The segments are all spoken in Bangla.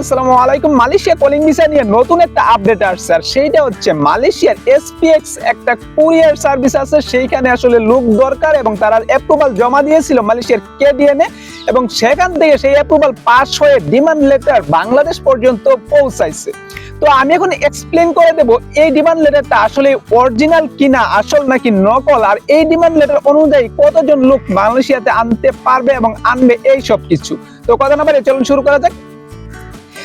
আসসালামু আলাইকুম। মালয়েশিয়া কলিং ভিসা নিয়ে নতুন একটা আপডেট আসছে। আর সেইটা হচ্ছে মালয়েশিয়ার এসপিএক্স একটা কুরিয়ার সার্ভিস আছে। সেইখানে আসলে দরকার এবং তারা অ্যাপ্রুভাল জমা দিয়েছিল মালয়েশিয়ার এবং সেখান থেকে সেই অ্যাপ্রুভাল পাস হয়ে ডিমান্ড লেটার বাংলাদেশ পর্যন্ত পৌঁছাইছে। তো আমি এখন এক্সপ্লেন করে দেব, এই ডিমান্ড লেটারটা আসলে অরিজিনাল কিনা, আসল নাকি নকল, আর এই ডিমান্ড লেটার অনুযায়ী কতজন লোক মালয়েশিয়াতে আনতে পারবে এবং আনবে, এই সব কিছু তো কথা না বাড়িয়ে চলুন শুরু করা যাক।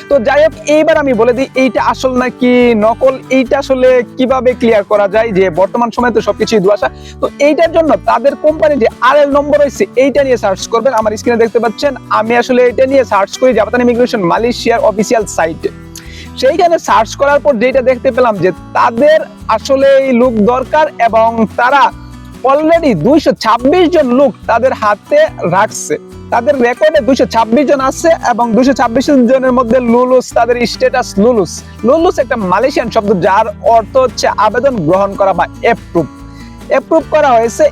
তো যাই হোক, এইবার আমি বলে দিই, এইটা আসল নাকি নকল? এইটা আসলে কীভাবে ক্লিয়ার করা যায় যে বর্তমান সময়ে তো সবকিছুই দুয়াশা তো এইটার জন্য তাদের কোম্পানি যে আর এল নম্বর রয়েছে, এইটা নিয়ে সার্চ করবেন। আমার স্ক্রিনে দেখতে পাচ্ছেন, আমি আসলে এটা নিয়ে সার্চ করি জাপাতান ইমিগ্রেশন মালয়েশিয়ার অফিসিয়াল সাইটে সেইখানে সার্চ করার পর যেটা দেখতে পেলাম যে তাদের আসলে এই লোক দরকার এবং তারা অলরেডি দুইশো ছাব্বিশ জন লোক তাদের হাতে রাখছে। তাদের রেকর্ডে দুইশো ছাব্বিশ জন আছে এবং দুইশো ছাব্বিশ জনের মধ্যে লুলুস, তাদের স্ট্যাটাস লুলুস। লুলুস একটা মালয়েশিয়ান শব্দ যার অর্থ হচ্ছে আবেদন গ্রহণ করা বা এপ্রুভ এপ্রুভ করা হয়েছে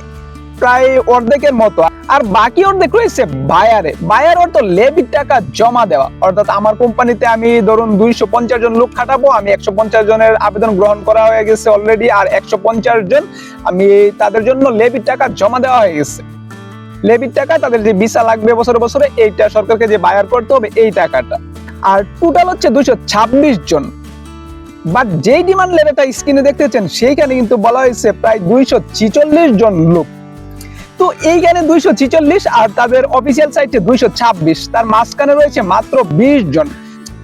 প্রায় অর্ধেকের মতো। আর বাকি অর্ধেক রয়েছে বায়ারে বায়ার অর্থ লেবির টাকা জমা দেওয়া। অর্থাৎ আমার কোম্পানিতে আমি ধরুন দুইশো পঞ্চাশ জন লোক খাটাবো, আমি একশো পঞ্চাশ জনের আবেদন গ্রহণ করা হয়ে গেছে অলরেডি আর একশো পঞ্চাশ জন আমি তাদের জন্য লেবির টাকা জমা দেওয়া হয়ে গেছে। লেবির টাকা, তাদের যে ভিসা লাগবে বছরে বছরে, এইটা সরকারকে যে বায়ার করতে হবে, এই টাকাটা। আর টোটাল হচ্ছে দুইশো ছাব্বিশ জন। বাট যেই ডিমান্ড লেটারটা স্ক্রিনে দেখতেছেন, সেইখানে কিন্তু বলা হয়েছে প্রায় দুইশো ছিচল্লিশ জন লোক। তো এইখানে দুইশো ছিচল্লিশ আর তাদের অফিসিয়াল সাইটে দুইশো ছাব্বিশ। তার মাঝখানে রয়েছে মাত্র বিশ জন।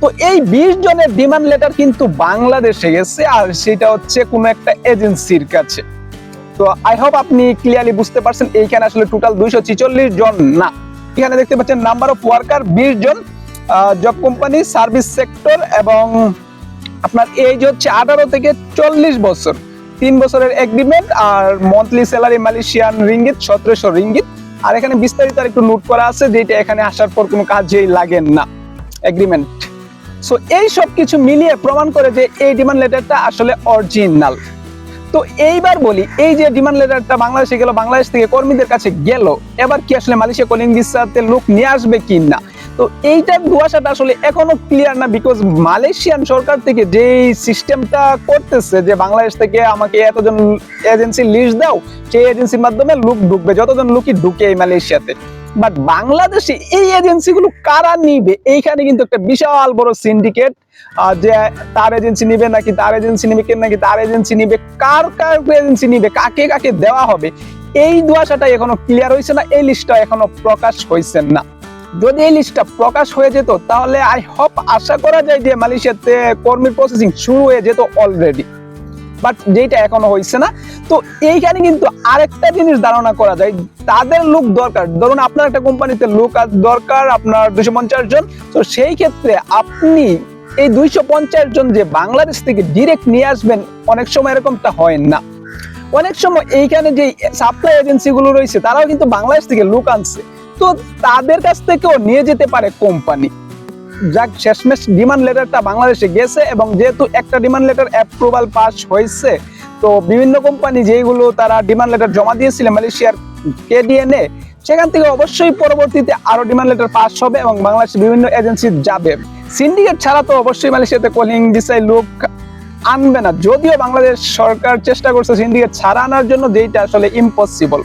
তো এই বিশ জনের ডিমান্ড লেটার কিন্তু বাংলাদেশে গেছে আর সেটা হচ্ছে কোনো একটা এজেন্সির কাছে। তো আই হোপ আপনি ক্লিয়ারলি বুঝতে পারছেন, এইখানে আসলে টোটাল দুইশো জন না। এখানে দেখতে পাচ্ছেন নাম্বার অফ ওয়ার্কার বিশ জন জব কোম্পানি সার্ভিস সেক্টর এবং আপনার এজ হচ্ছে আঠারো থেকে চল্লিশ বছর। তিন বছরের এগ্রিমেন্ট আর মান্থলি স্যালারি মালয়েশিয়ান রিঙ্গিত, সতেরোশো রিঙ্গিত। আর এখানে বিস্তারিত আর একটু নোট করা আছে, যেটা এখানে আসার পর কোনো কাজেই লাগে না। এগ্রিমেন্ট সো এই সব কিছু মিলিয়ে প্রমাণ করে যে এই ডিমান্ড লেটারটা আসলে অরিজিনাল তো এইবার বলি, এই যে ডিমান্ড লেটারটা বাংলাদেশে গেল, বাংলাদেশ থেকে কর্মীদের কাছে গেল, এবার কি আসলে মালয়েশিয়া কলিং ভিসাতে লোক নিয়ে আসবে কি না তো এইটার দুয়াশাটা আসলে এখনও ক্লিয়ার না বিকজ মালয়েশিয়ান সরকার থেকে যে সিস্টেমটা করতেছে যে বাংলাদেশ থেকে আমাকে এতজন এজেন্সি লিস্ট দাও, সেই এজেন্সির মাধ্যমে লোক ঢুকবে, যতজন লোকই ঢুকে এই মালয়েশিয়াতে। বাট বাংলাদেশে এই এজেন্সিগুলো কারা নিবে? এইখানে কিন্তু একটা বিশাল বড় সিন্ডিকেট যে তার এজেন্সি নিবে নাকি তার এজেন্সি নিবে, কে নাকি তার এজেন্সি নিবে, কার কার এজেন্সি নিবে, কাকে কাকে দেওয়া হবে, এই দুয়াশাটা এখনও ক্লিয়ার হয়েছে না, এই লিস্টটা এখনও প্রকাশ হয়েছে না। যদি এই লিস্টটা প্রকাশ হয়ে যেত, তাহলে আই হোপ আশা করা যায় যে মালয়েশিয়াতে কর্মীর প্রসেসিং শুরু হয়ে যেত অলরেডি বাট যেটা এখনও হয়েছে না, তো এইখানে কিন্তু আরেকটা জিনিস ধারণা করা যায়, তাদের লোক দরকার। ধরুন আপনার একটা কোম্পানিতে লোক দরকার, আপনার দুশো পঞ্চাশ জন, তো সেই ক্ষেত্রে আপনি এই দুইশো পঞ্চাশ জন যে বাংলাদেশ থেকে ডিরেক্ট নিয়ে আসবেন, অনেক সময় এরকমটা হয় না। অনেক সময় এইখানে যে সাপ্লাই এজেন্সি গুলো রয়েছে, তারাও কিন্তু বাংলাদেশ থেকে লোক আনছে। তো তাদের কাছ থেকেও নিয়ে যেতে পারে কোম্পানি যাক, শেষমেশ ডিমান্ড লেটারটা বাংলাদেশে গেছে এবং যেহেতু একটা ডিমান্ড লেটার অ্যাপ্রুভাল পাস হয়েছে, তো বিভিন্ন কোম্পানি যেগুলো তারা ডিমান্ড লেটার জমা দিয়েছিল মালয়েশিয়ার কেডিএনএ সেখান থেকে অবশ্যই পরবর্তীতে আরও ডিমান্ড লেটার পাস হবে এবং বাংলাদেশের বিভিন্ন এজেন্সি যাবে। সিন্ডিকেট ছাড়া তো অবশ্যই মালয়েশিয়াতে কলিং ভিসায় লোক আনবে না। যদিও বাংলাদেশ সরকার চেষ্টা করছে সিন্ডিকেট ছাড়া আনার জন্য যেটা আসলে ইম্পসিবল